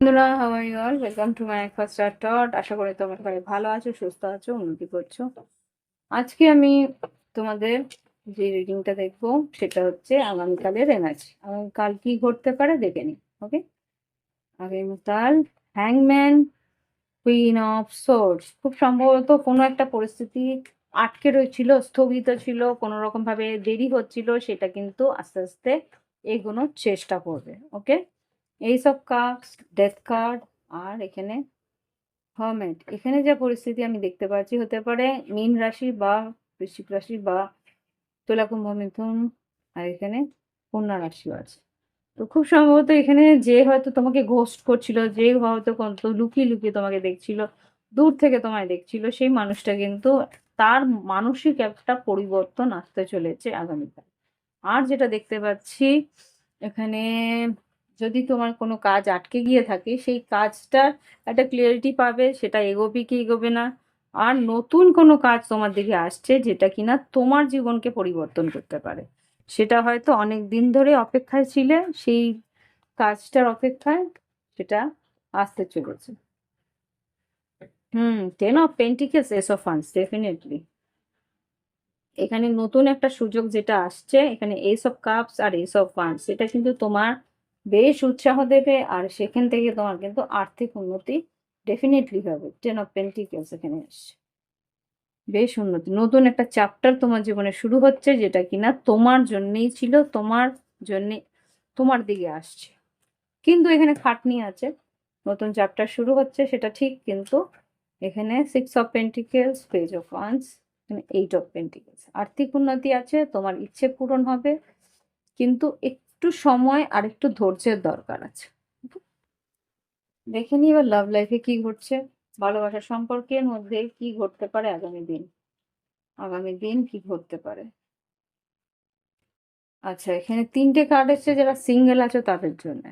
বন্ধুরা how are you all welcome to my first টট আশা করি তোমরা সবাই ভালো আছো, সুস্থ আছো, উন্নতি করছ। আজকে আমি তোমাদের যে রিডিংটা দেখব, সেটা হচ্ছে আগামীকালের এনার্জি আগামীকাল কি ঘটতে পারে দেখে নি ওকে আগামীকাল হ্যাংম্যান কুইন অফ সোর্স খুব সম্ভবত কোনো একটা পরিস্থিতি আটকে রয়েছিল, স্থগিত ছিল, কোনো রকম ভাবে দেরি হচ্ছিল, সেটা কিন্তু আস্তে আস্তে এগোনোর চেষ্টা করবে okay ace of cups death card আর এখানে হারমেট এখানে যা পরিস্থিতি আমি দেখতে পাচ্ছি হতে পারে মীন রাশি বা বৃশ্চিক রাশি বা তুলা কুম্ভ মিথুন, আর এখানে কন্যা রাশিও আছে। তো খুব সম্ভবত এখানে যে হয়তো তোমাকে ঘোস্ট করছিল, যে হয়তো কত লুকিয়ে লুকিয়ে তোমাকে দেখছিল, দূর থেকে তোমায় দেখছিল, সেই মানুষটা কিন্তু তার মানসিক একটা পরিবর্তন আসতে চলেছে আগামীকাল। আর যেটা দেখতে পাচ্ছি, এখানে যদি তোমার কোনো কাজ আটকে গিয়ে থাকে, সেই কাজটার একটা ক্লিয়ারিটি পাবে, সেটা এগোবে কি এগোবে না। আর নতুন কোনো কাজ তোমার দিকে আসছে, যেটা কিনা তোমার জীবনকে পরিবর্তন করতে পারে। সেটা হয়তো অনেক দিন ধরে অপেক্ষায় ছিলে, সেই কাজটার অপেক্ষায় সেটা আসতে চলেছে। হুম ten of pentacles ace of funds definitely এখানে নতুন একটা সুযোগ যেটা আসছে, এখানে এস অফ কাপস আর এস অফ ফান্ডস এটা কিন্তু তোমার বেশ উৎসাহ দেবে আর সেখান থেকে তোমার কিন্তু আর্থিক উন্নতি ডেফিনেটলি হবে। টেন অফ পেন্টিকেলস এখানে এসছে। বেশ উন্নতি। নতুন একটা চ্যাপ্টার তোমার জীবনে শুরু হচ্ছে যেটা কিনা তোমার জন্যেই ছিল, তোমার জন্যে, তোমার দিকে আসছে। কিন্তু এখানে খাটনি আছে। নতুন চ্যাপ্টার শুরু হচ্ছে, সেটা ঠিক, কিন্তু এখানে six of pentacles page of wands এখানে এইট অফ পেন্টিকেলস আর্থিক উন্নতি আছে, তোমার ইচ্ছে পূরণ হবে, কিন্তু একটু সময় আর একটু ধৈর্যের দরকার আছে। দেখে নি এবার লাভ লাইফে কি ঘটছে? ভালোবাসার সম্পর্কের মধ্যে কি ঘটতে পারে আগামী দিন? আগামী দিন কি ঘটতে পারে? আচ্ছা এখানে তিনটে কার্ড এসছে যারা সিঙ্গেল আছে তাদের জন্য।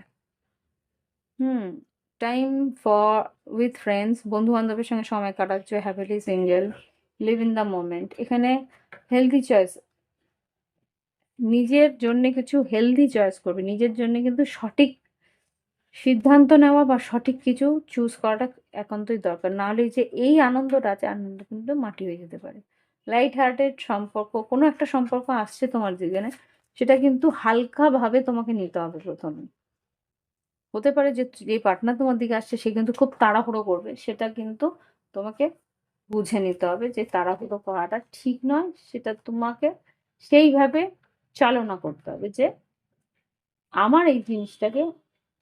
Hmm time for with friends বন্ধু বান্ধবের সঙ্গে সময় কাটাচ্ছ happily single live in the moment এখানে হেলদি চয়েস নিজের জন্য কিছু হেলদি চয়েস করবে। নিজের জন্য কিন্তু সঠিক সিদ্ধান্ত নেওয়া বা সঠিক কিছু চুজ করাটা একান্তই দরকার। নাহলে যে এই আনন্দটা আছে আনন্দ কিন্তু মাটি হয়ে যেতে পারে। লাইট হার্টেড সম্পর্ক, কোনো একটা সম্পর্ক আসছে তোমার জীবনে, সেটা কিন্তু হালকাভাবে তোমাকে নিতে হবে প্রথমে। হতে পারে যে যে পার্টনার তোমার দিকে আসছে, সে কিন্তু খুব তাড়াহুড়ো করবে, সেটা কিন্তু তোমাকে বুঝে নিতে হবে যে তাড়াহুড়ো করাটা ঠিক নয়, সেটা তোমাকে সেইভাবে চালনা করতে হবে যে আমার এই জিনিসটাকে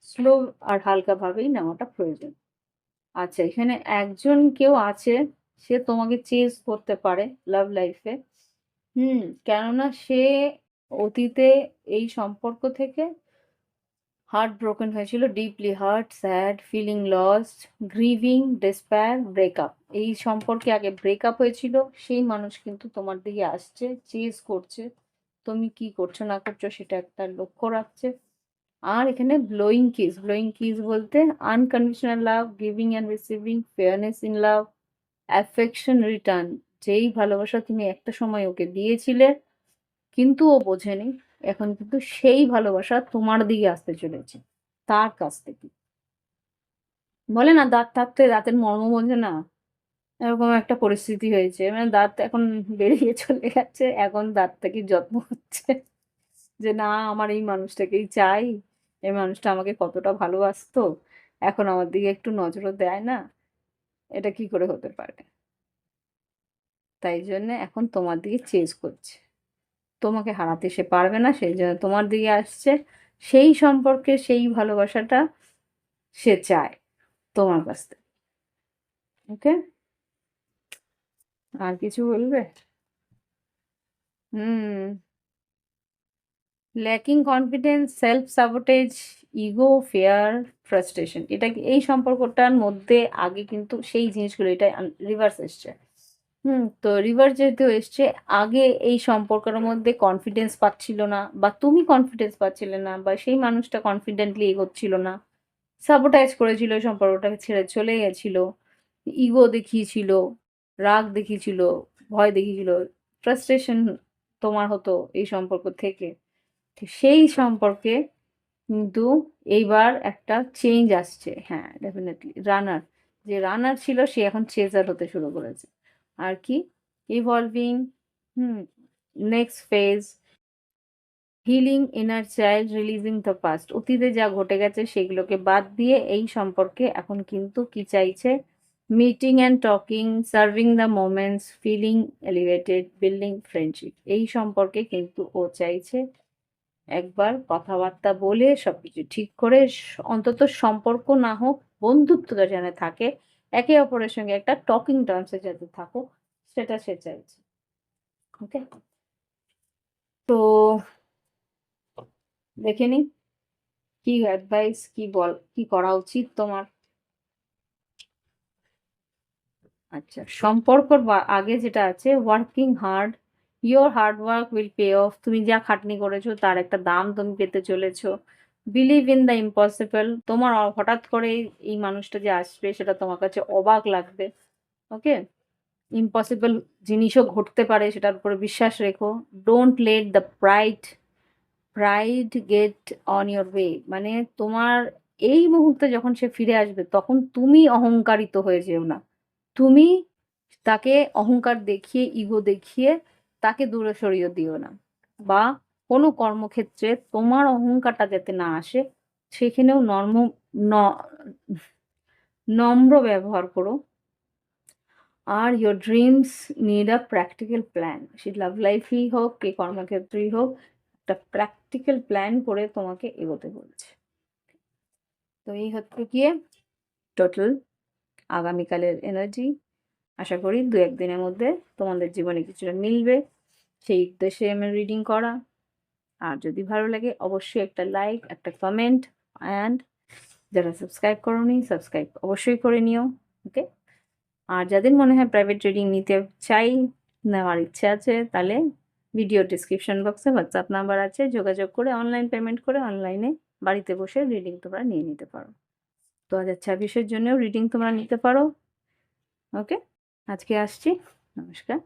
স্লো আর হালকাভাবেই নেওয়াটা প্রয়োজন। আচ্ছা এখানে একজন কেউ আছে, সে তোমাকে চেঞ্জ করতে পারে লাভ লাইফে হুম, কেননা সে অতীতে এই সম্পর্ক থেকে হার্ট ব্রোকেন হয়েছিল deeply hurt sad feeling lost grieving despair breakup এই সম্পর্কে আগে ব্রেকআপ হয়েছিল, সেই মানুষ কিন্তু তোমার দিকে আসছে চেজ করছে। তুমি কি করছ, না করছ, সেটা একটা লক্ষ্য রাখছে। আর এখানে ব্লোয়িং কিস ব্লোয়িং কিস বলতে unconditional love giving and receiving fairness in love affection return যেই ভালোবাসা তুমি একটা সময় ওকে দিয়েছিলে, কিন্তু ও বোঝেনি, এখন কিন্তু সেই ভালোবাসা তোমার দিকে আসতে চলেছে, তার কাছ থেকে। বলে না, দাঁত থাকতে দাঁতের মর্ম বোঝে না? এরকম একটা পরিস্থিতি হয়েছে। মানে দাঁত এখন বেরিয়ে চলে গেছে, এখন দাঁত থেকে যত্ন হচ্ছে? যে না, আমার এই মানুষটাকেই চাই, এই মানুষটা আমাকে কতটা ভালোবাসতো, এখন আমার দিকে একটু নজরও দেয় না, এটা কি করে হতে পারে? তাই জন্য এখন তোমার দিকে চেজ করছে। তোমাকে হারাতে সে পারবে না, সেই জন্য তোমার দিকে আসছে, সেই সম্পর্কে সেই ভালোবাসাটা সে চায় তোমার কাছ থেকে। ওকে আর কিছু বলবে? হুম। Lacking confidence self sabotage ego fear frustration এটা এই সম্পর্কটার মধ্যে আগে কিন্তু সেই জিনিসগুলো, এটা রিভার্স এসছে। হুম, তো রিভার্স যেহেতু এসছে, আগে এই সম্পর্কের মধ্যে কনফিডেন্স পাচ্ছিল না, বা তুমি কনফিডেন্স পাচ্ছিলে না, বা সেই মানুষটা কনফিডেন্টলি এগোচ্ছিল না সাবোটাইজ করেছিল সম্পর্কটাকে ছেড়ে চলে গেছিল ইগো দেখিয়েছিল রাগ দেখিয়েছিল, ভয় দেখিয়েছিল ফ্রাস্ট্রেশন তোমার হতো এই সম্পর্ক থেকে। সেই সম্পর্কে কিন্তু এইবার একটা চেঞ্জ আসছে। হ্যাঁ ডেফিনেটলি রানার, যে রানার ছিল সে এখন চেজার হতে শুরু করেছে। আর কি? Evolving hmm next phase healing inner child releasing the past অতীতে যা ঘটে গেছে সেগুলোকে বাদ দিয়ে এই সম্পর্কে এখন কিন্তু কি চাইছে? Meeting and talking serving the moments feeling elevated building friendship এই সম্পর্কে কিন্তু ও চাইছে একবার কথাবার্তা বলে সব কিছু ঠিক করে, অন্তত সম্পর্ক না হোক, বন্ধুত্বটা যেন থাকে, একে অপরের সঙ্গে একটা টকিং টার্মসে যাতে থাকো, সেটা সে চাইছে। ওকে তো দেখে নি, কি অ্যাডভাইস কি বল, কি করা উচিত তোমার? আচ্ছা সম্পর্কর বা- আগে যেটা আছে working hard your hard work will pay off তুমি যা খাটনি করেছ তার একটা দাম তুমি পেতে চলেছো। বিলিভ ইন দ্য ইম্পসিবল তোমার হঠাৎ করে এই মানুষটা যে আসবে সেটা তোমার কাছে অবাক লাগবে। ওকে? ইম্পসিবল জিনিসও ঘটতে পারে সেটার উপরে বিশ্বাস রেখো। Don't let the pride pride get on your way মানে তোমার এই মুহূর্তে যখন সে ফিরে আসবে তখন তুমি অহংকারিত হয়ে যেও না। তুমি তাকে অহংকার দেখিয়ে, ইগো দেখিয়ে তাকে দূরে সরিয়ে দিও না। বা কোনো কর্মক্ষেত্রে তোমার অহংকারটা যাতে না আসে, সেখানেও নর্ম নম্র ব্যবহার করো। আর your dreams need a practical plan say love লাইফই হোক, কি কর্মক্ষেত্রেই হোক, একটা প্র্যাকটিক্যাল প্ল্যান করে তোমাকে এগোতে বলছে। তো এই হচ্ছে গিয়ে টোটাল আগামীকালের এনার্জি আশা করি দু একদিনের মধ্যে তোমাদের জীবনে কিছুটা মিলবে। সেই উদ্দেশ্যে আমার রিডিং করা। আর যদি ভালো লাগে, অবশ্যই একটা লাইক একটা কমেন্ট অ্যান্ড যারা সাবস্ক্রাইব করোনি সাবস্ক্রাইব অবশ্যই করে নিও ওকে আর যাদের মনে হয় প্রাইভেট রিডিং নিতে চাই, নেওয়ার ইচ্ছে আছে, তাহলে ভিডিও ডিসক্রিপশন বক্সে হোয়াটসঅ্যাপ নাম্বার আছে, যোগাযোগ করে অনলাইন পেমেন্ট করে অনলাইনে বাড়িতে বসে রিডিং তোমরা নিয়ে নিতে পারো। দু হাজার ছাব্বিশের জন্যও রিডিং তোমরা নিতে পারো। ওকে আজকে আসছি। নমস্কার।